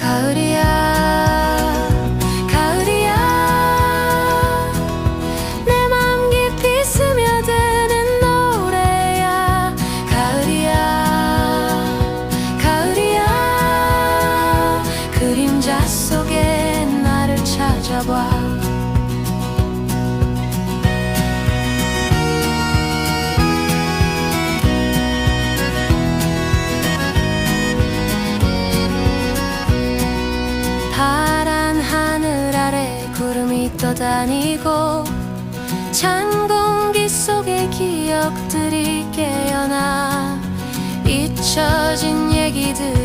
가을이야 가을이야. 내 맘 깊이 스며드는 노래야. 가을이야 가을이야. 그림자 속에 나를 찾아봐 떠다니고 찬 공기 속에 기억들이 깨어나 잊혀진 얘기들이